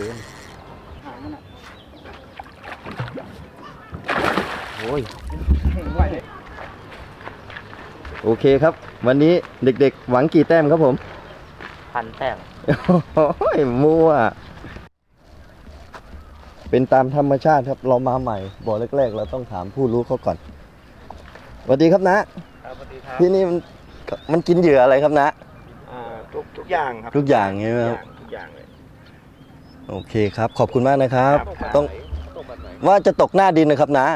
กินหางมันอะโอ้ยไหวเลยโอเคครับ วันนี้เด็กๆ หวังกี่แต้มครับผม พันแต้มโอ้ยมั่ว เป็นตามธรรมชาติครับ เรามาใหม่บ่อแรกๆ เราต้องถามผู้รู้เขาก่อนสวัสดีครับนะครับสวัสดีครับที่นี่มันมันกินเหยื่ออะไรครับนะอ่าทุกทุกอย่างครับ ทุกอย่างใช่ไหมครับทุกอย่างเลย โอเคครับ ขอบคุณมากนะครับครับ ต้องตกแบบไหนว่าจะตกหน้าดินนะครับนะ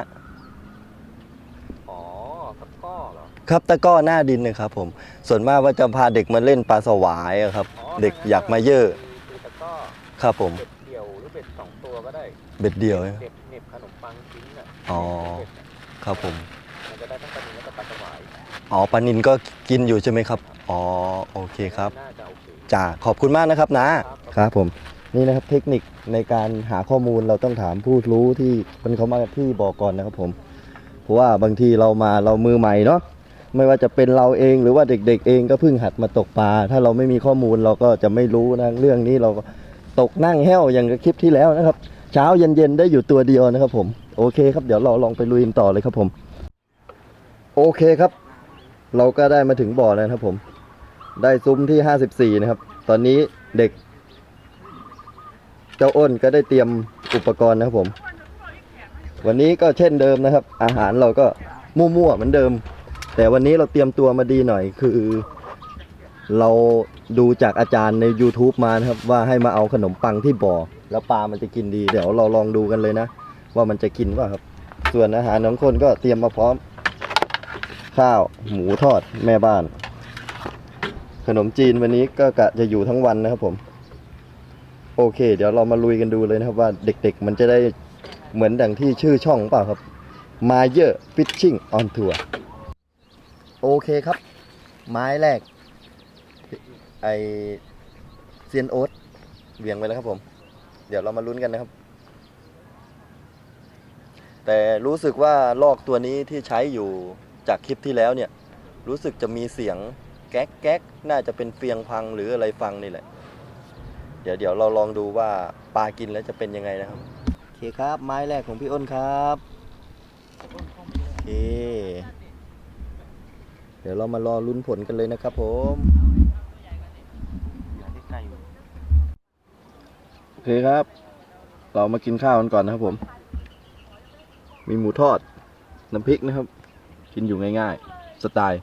อ๋อตะกร้อเหรอ ครับตะกร้อหน้าดินนะครับผม ส่วนมากว่าจะพาเด็กมาเล่นปลาสวายอะครับ อ๋อ เด็กอยากมาเยอะคือตะกร้อครับผมเบ็ดเดี่ยวหรือเบ็ดสองตัวก็ได้เบ็ดเดียวใช่ไหมเด็บเหน็บขนมปังทิ้งอะอ๋อเบ็ดอะครับผม มันจะได้ทั้งปลานิลและก็ปลาสวายอ๋อปลานินก็กินอยู่ใช่ไหมครับ อ๋อ โอเคครับ น่าจะโอเคจ่าขอบคุณมากนะครับนะครับผม นี่นะครับเทคนิคในการหาข้อมูลเราต้องถามผู้รู้ที่เป็นเขามาที่บอกก่อนนะครับผมเพราะว่าบางทีเรามาเรามือใหม่เนาะไม่ว่าจะเป็นเราเองหรือว่าเด็ก ๆ เองก็เพิ่งหัดมาตกปลาถ้าเราไม่มีข้อมูลเราก็จะไม่รู้นะเรื่องนี้เราตกนั่งแห้วอย่างคลิปที่แล้วนะครับ เช้าเย็นๆได้อยู่ตัวเดียวนะครับผมโอเคครับเดี๋ยวเราลองไปลุยต่อเลยครับผม โอเคครับ เราก็ได้มาถึงบ่อแล้วครับผม ได้ซุ้มที่ 54 นะครับ ตอนนี้เด็ก เจ้าอ้นก็ได้เตรียมอุปกรณ์นะครับผม วันนี้ก็เช่นเดิมนะครับ อาหารเราก็มั่วๆเหมือนเดิม แต่วันนี้เราเตรียมตัวมาดีหน่อยคือ เราดูจากอาจารย์ใน YouTube มานะครับ ว่าให้มาเอาขนมปังที่บ่อ แล้วปลามันจะกินดี เดี๋ยวเราลองดูกันเลยนะ ว่ามันจะกินว่าครับ ส่วนอาหารของคนก็เตรียมมาพร้อม ข้าวหมูทอดแม่บ้าน ขนมจีนวันนี้ก็กะจะอยู่ทั้งวันนะครับผม โอเค เดี๋ยวเรามาลุยกันดูเลยนะครับว่าเด็กๆ มันจะได้เหมือนดังที่ชื่อช่องเปล่าครับมาเยอะ Fishing on Tour โอเคครับ ไม้แรก ไอเซียนโอ๊ตเวียงไปแล้วครับผม เดี๋ยวเรามาลุ้นกันนะครับ แต่รู้สึกว่าลอกตัวนี้ที่ใช้อยู่จากคลิปที่แล้วเนี่ย รู้สึกจะมีเสียงแก๊กแก๊กน่าจะเป็นเฟียงพังหรืออะไรฟังนี่แหละ เดี๋ยวเดี๋ยวเราลองดูว่าปลากินแล้วจะเป็นยังไงนะครับ โอเคครับ ไม้แรกของพี่อ้นครับโอเค เดี๋ยวเรามารอลุ้นผลกันเลยนะครับผมอย่าได้ไกลอยู่โอเคครับ เรามากินข้าวกันก่อนนะครับผม มีหมูทอด น้ำพริกนะครับ กินอยู่ง่ายๆ สไตล์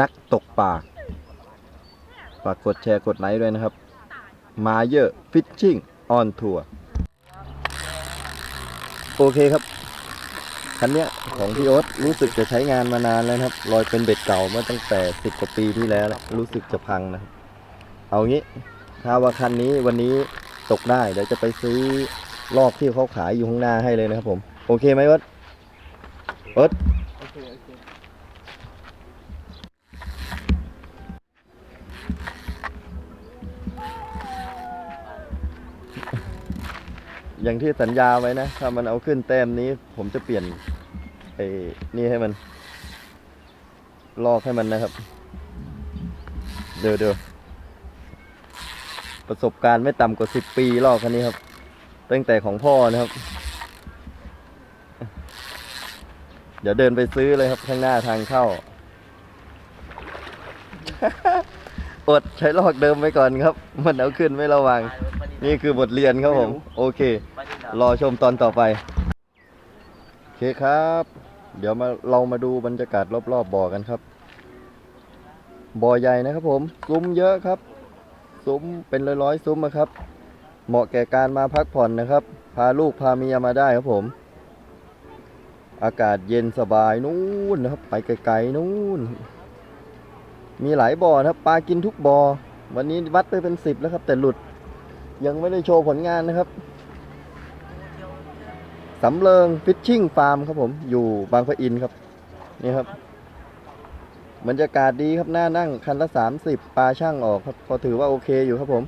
นักตกปลาฝากกดแชร์กดไลค์ด้วยนะครับ มาเยอะฟิชชิ่งออนทัวร์โอเคครับ คันเนี้ยของพี่โอ๊ตรู้สึกจะใช้งานมานานแล้วครับรอยเป็นเบ็ดเก่าเมื่อตั้งแต่สิบกว่าปีที่แล้ว รู้สึกจะพังนะครับเอางี้ ถ้าว่าคันนี้วันนี้ตกได้เดี๋ยวจะไปซื้อลอกที่เขาขายอยู่ข้างหน้าให้เลยนะครับผม โอเคไหมวัดวัด อย่างที่สัญญาไว้นะ ถ้ามันเอาขึ้นแต้มนี้ ผมจะเปลี่ยนไอ้นี่ให้มัน ลอกให้มันนะครับ เดี๋ยวเดี๋ยวประสบการณ์ไม่ต่ำกว่าสิบปีลอกคันนี้ครับ ตั้งแต่ของพ่อนะครับ เดี๋ยวเดินไปซื้อเลยครับ ข้างหน้าทางเข้า อดใช้ลอกเดิมไว้ก่อนครับ มันเอาขึ้นไม่ระวัง นี่คือบทเรียนครับผม โอเค รอชมตอนต่อไป โอเคครับ เดี๋ยวมาเรามาดูบรรยากาศรอบๆบบ่อกันครับ บ่อใหญ่นะครับผมซุ้มเยอะครับ ซุ้มเป็นร้อยๆซุ้มนะครับ เหมาะแก่การมาพักผ่อนนะครับ พาลูกพาเมียมาได้ครับผม อากาศเย็นสบายนู่นนะครับ ไปไกลๆนู่น มีหลายบ่อนะครับปลากินทุกบ่อวันนี้วัดไปเป็นสิบแล้วครับ แต่หลุดยังไม่ได้โชว์ผลงานนะครับสำเริงฟิชชิ่งฟาร์มครับผมอยู่บางปะอินครับ นี่ครับบรรยากาศดีครับหน้านั่งคันละ30ปลาช่างออกครับพอถือว่าโอเคอยู่ครับผม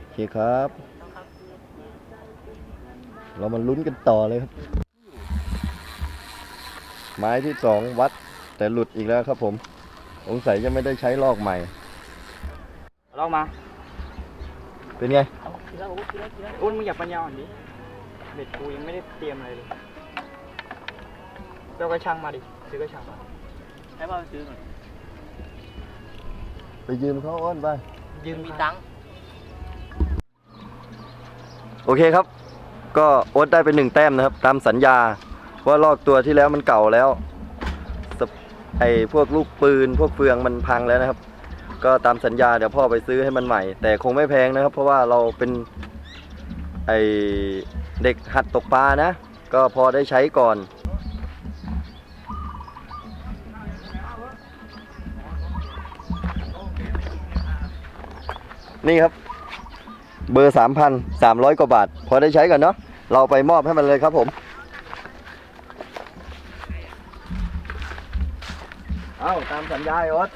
โอเคครับ เรามาลุ้นกันต่อเลยครับ ไม้ที่สองวัดแต่หลุดอีกแล้วครับผม สงสัยจะไม่ได้ใช้ลอกใหม่ ลองมาเป็นไงเอ้นมึงอย่าปัญญาอ่อนดิเบ็ดกูยังไม่ได้เตรียมอะไรเลยเรากระชังมาดิ ซื้อกระชังมาให้พ่อไปซื้อหน่อยไปยืมเขาอ้อนไป ยืมมีตังค์โอเคครับ ก็โอ๊ตได้เป็นหนึ่งแต้มนะครับ ตามสัญญาว่าลอกตัวที่แล้วมันเก่าแล้วสเป ไอพวกลูกปืน พวกเฟืองมันพังแล้วนะครับ ก็ตามสัญญาเดี๋ยวพ่อไปซื้อให้มันใหม่ แต่คงไม่แพงนะครับ เพราะว่าเราเป็นไอเด็กหัดตกปลานะ ก็พอได้ใช้ก่อน นี่ครับ เบอร์สามพันสามร้อยกว่าบาท พอได้ใช้กันเนาะเราไปมอบให้มันเลยครับผม อ้าตามสัญญาไอ้โอ๊ต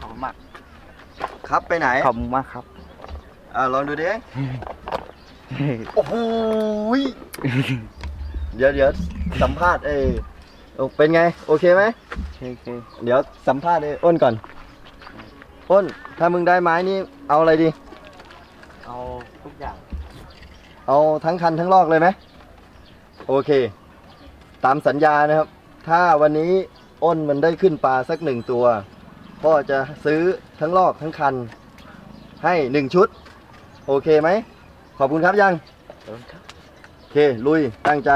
ขอบคุณมากครับไปไหนขอบคุณมากครับอ่าลองดูดิโอ้โหยเดี๋ยวเดี๋ยวสัมภาษณ์เออเอาเป็นไง โอเคไหมโอเคเดี๋ยวสัมภาษณ์ไอ้อ้นก่อน อ้น ถ้ามึงได้ไม้นี่เอาอะไรดี เอาทุกอย่าง เอาทั้งคันทั้งลอกเลยไหมโอเค ตามสัญญานะครับ ถ้าวันนี้ อ้นมันได้ขึ้นปลาสักหนึ่งตัว พ่อจะซื้อทั้งลอกทั้งคัน ให้หนึ่งชุด โอเคไหม ขอบคุณครับยังโอเค ลุยตั้งใจ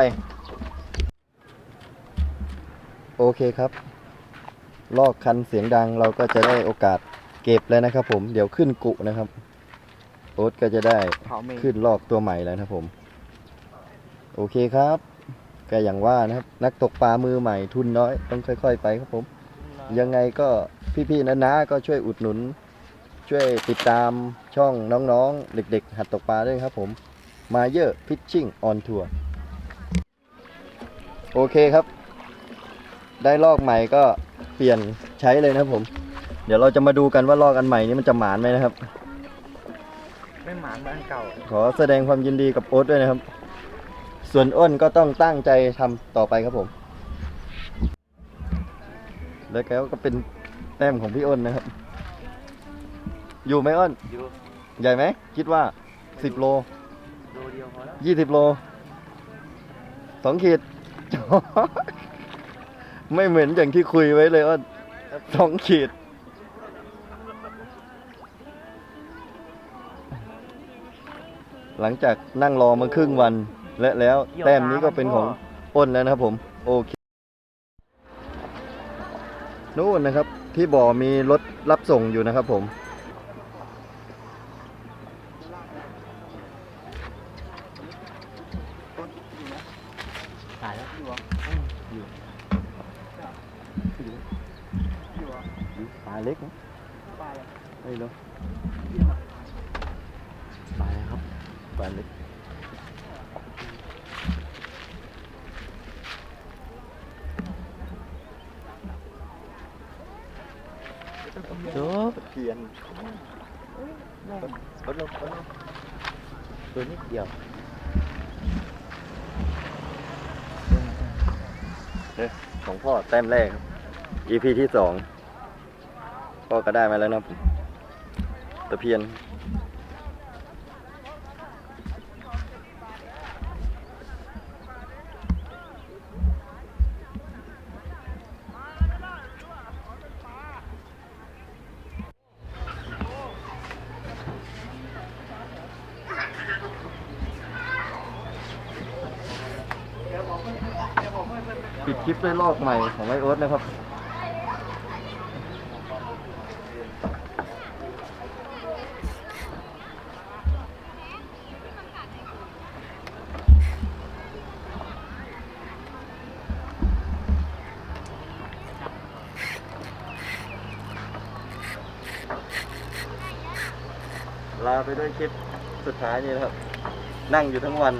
โอเคครับ ลอกคันเสียงดังเราก็จะได้โอกาสเก็บแล้วนะครับผมเดี๋ยวขึ้นกุนะครับ โอ๊ตก็จะได้เผาเมย์ขึ้นลอกตัวใหม่แล้วนะครับผม โอเคครับ ก็อย่างว่านะครับ นักตกปลามือใหม่ทุนน้อย ต้องค่อย ๆ ไปครับผม ยังไงก็พี่ๆนะๆก็ช่วยอุดหนุน ช่วยติดตามช่องน้องๆ เด็ก ๆ หัดตกปลาด้วยครับผมมาเยอะพิชชิ่งออนทัวร์โอเคครับ ได้ลอกใหม่ก็เปลี่ยนใช้เลยนะครับผม เดี๋ยวเราจะมาดูกันว่าลอกอันใหม่นี้มันจะหมานไหมนะครับ ไม่หมานบ้านเก่า ขอแสดงความยินดีกับโอ๊ตด้วยนะครับ ส่วนอ้นก็ต้องตั้งใจทำต่อไปครับผม แล้วแกก็เป็นแต้มของพี่อ้นนะครับ อยู่ไหมอ้น อยู่ใหญ่ไหม คิดว่าสิบโลโลเดียวพอแล้วยี่สิบโลสองขีด ไม่เหมือนอย่างที่คุยไว้เลยอ้นสองขีด หลังจากนั่งรอมาครึ่งวัน และแล้วแต้มนี้ก็เป็นของอ้นแล้วนะครับผมโอเคนู่นนะครับ ที่บ่อมีรถรับส่งอยู่นะครับผมตายแล้วอยู่วะปลาเล็กนะปลาอะไรไม่รู้ปลาอะไรครับปลาเล็กโอ้เพียนลดลงลดลงตัวนิดเดียว เนี่ยของพ่อแต้มแรกครับ EP ที่สองพ่อก็ได้มาแล้วนะผมตะเพียน ปิดคลิปด้วยลอกใหม่ของไอโอ๊ตนะครับ ลาไปด้วยคลิปสุดท้ายนี่นะครับ นั่งอยู่ทั้งวัน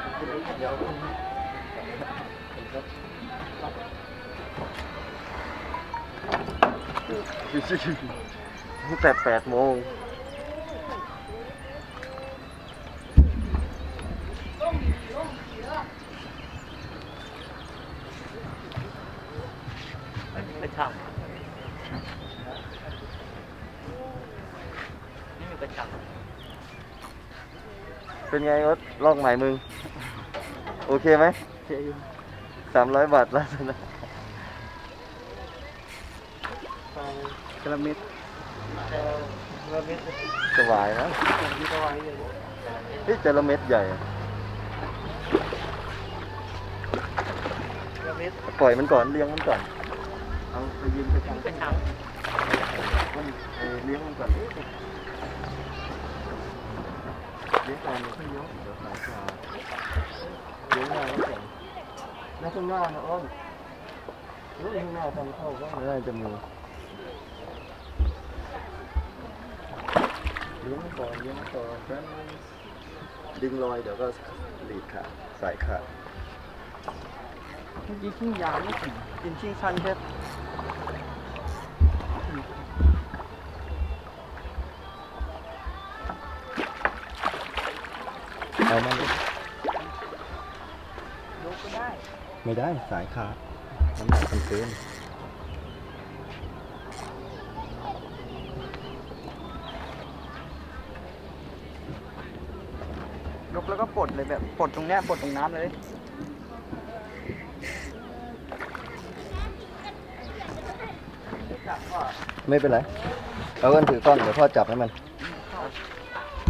เขากินเดี๋ยวตั้งแต่แปดโมงไปช่างนี่มีกระชัง เป็นไงรถลอกใหม่มึง โอเคไหมเจอยู่สามร้อยบาทแล้วนะกระมิดสบายนะที่ก็ไว้เลยเฮ้ยจระเม็ดใหญ่อะปล่อยมันก่อนเลี้ยงมันก่อน เอาไปยืนกระชังกระชังมันเออเลี้ยงมันก่อนเลี้ยงก่อนเดี๋ยวค่อยกเดี๋ยวสายขาดเลี้ยงหน้าแล้วก่อนหน้าข้างหน้านะอ้อมรถข้างหน้าทางเข้าก็ไม่ได้จะมีเลี้ยงก่อนเลี้ยงก่อนแป๊บนึงดึงรอยเดี๋ยวก็หลีดขาดสายขาดเมื่อกี้ชิ่งยาวไม่ถึงกินชิ่งสั้นแค่ เอามันยกก็ได้ไม่ได้สายขาดน้ำหนักมันเกินยกแล้วก็ปลดเลยแบบปลดตรงเนี้ยปลดตรงน้ำเลย ไม่เป็นไรเอากันถือกล้องเดี๋ยวพ่อจับให้มัน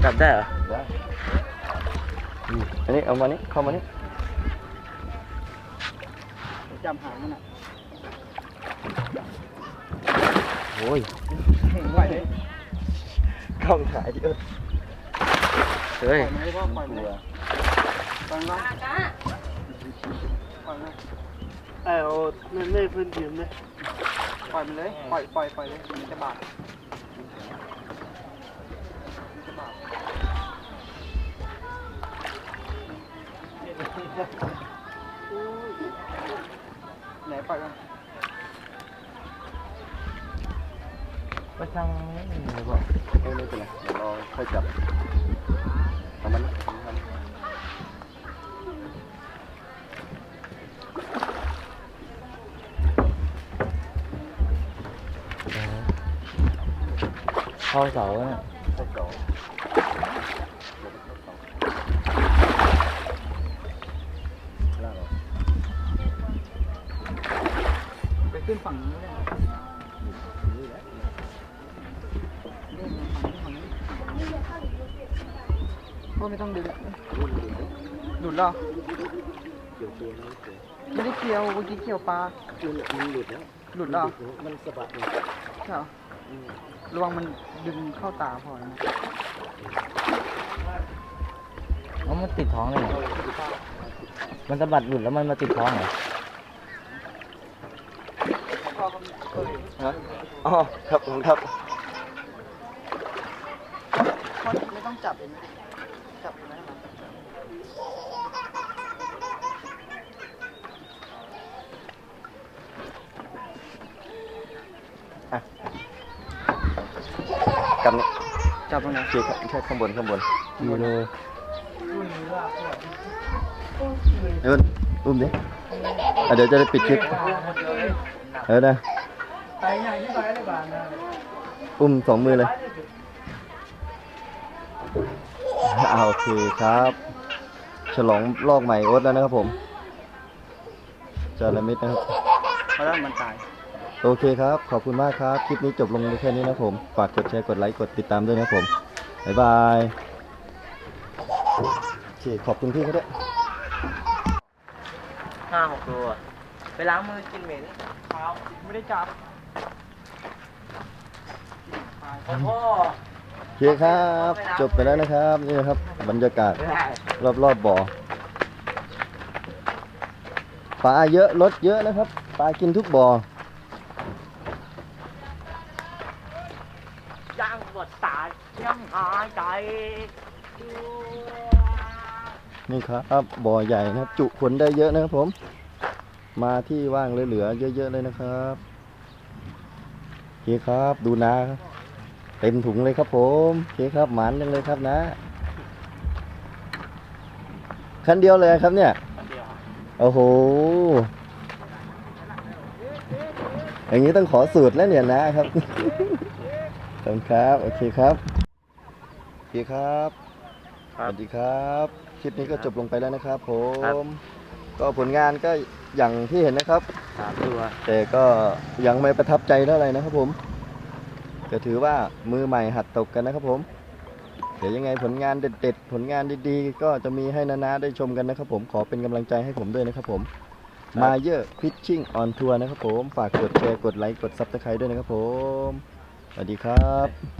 จับได้เหรอได้ อืมอันนี้เอามานี่เข้ามานี่จำหางมันอะโอ้ยปล่อยเลยกล้องถ่ายดิเออเฮ้ยปล่อยมันเลยพ่อปล่อยมันกลัเลวยปล่อยมันเลยปล่อยมันเลยไอ้เอาเล่นเล่นพื้นทีมไหมปล่อยมันเลย ปล่อยปล่อยปล่อยเลยมันจะบาดมันจะบาด ไหนปล่อยมันกระชังไม่มีเลยบอกเอ้ยไม่เป็นไรเดี๋ยวรอค่อยจับเอามันเอามันเข้าเสาเนี่ยเข้าเสา ขึ้นฝั่งนู้นเลยก็ไม่ต้องดึงหลุดแล้วเกี่ยวตัวนี้เกี่ยวไม่ได้เกี่ยวเมื่อกี้เกี่ยวปลามันหลุดแล้วหลุดแล้วมันสะบัดเลยใช่เหรอระวังมันดึงเข้าตาพอนะแล้วมันติดท้องเลยเหรอมันสะบัดหลุดแล้วมันมาติดท้องเหรอ ฮะอ๋อครับผมครับพ่อไม่ต้องจับเองนะจับเองนะกำนี่จับตรงไหนเชือกแค่ข้างบนข้างบนอยู่เลยเอิ้นอุ้มดิอะเดี๋ยวจะได้ปิดคลิป เออนะไปไหนที่ไปได้บ้างนะอุ้มสองมือเลยอ่าโอเคครับ ฉลองลอกใหม่โอ๊ตแล้วนะครับผมจาระมิดนะครับเพราะว่ามันตาย โอเคครับ ขอบคุณมากครับ คลิปนี้จบลงแค่นี้นะครับผม ฝากกดแชร์ กดไลค์ กดติดตามด้วยนะครับผม บ๊ายบาย โอเค ขอบคุณพี่เขาด้วยห้าหกตัว ไปล้างมือกินเหม็นเท้าไม่ได้จับพ่อพ่อโอเคครับ จบไปแล้วนะครับ นี่นะครับ บรรยากาศรอบๆบบ่อปลาเยอะรถเยอะนะครับ ปลากินทุกบ่อยังปวดตายยังหายใจนี่ครับบ่อใหญ่นะครับ จุคนได้เยอะนะครับผม มาที่ว่างเหลือๆเยอะๆเลยนะครับโอเคครับดูนะครับเต็มถุงเลยครับผมโอเคครับหมานยังเลยครับนะ คันเดียวเลยครับเนี่ยเดียวโอ้โหอย่างนี้ต้องขอสูตรแล้วเนี่ยนะครับขอบคุณครับ โอเคครับโอเคครับสวัสดีครับ คลิปนี้ก็จบลงไปแล้วนะครับผม ก็ผลงานก็ อย่างที่เห็นนะครับสามตัว แต่ก็ยังไม่ประทับใจเท่าไหร่นะครับผมก็ถือว่ามือใหม่หัดตกกันนะครับผม เดี๋ยวยังไงผลงานเด็ดๆ ผลงานดีๆ ก็จะมีให้นานาได้ชมกันนะครับผมขอเป็นกำลังใจให้ผมด้วยนะครับผมมาเยอะฟิชชิ่งออนทัวร์นะครับผม ฝากกดแชร์กดไลค์กดซับสไครต์ด้วยนะครับผม สวัสดีครับ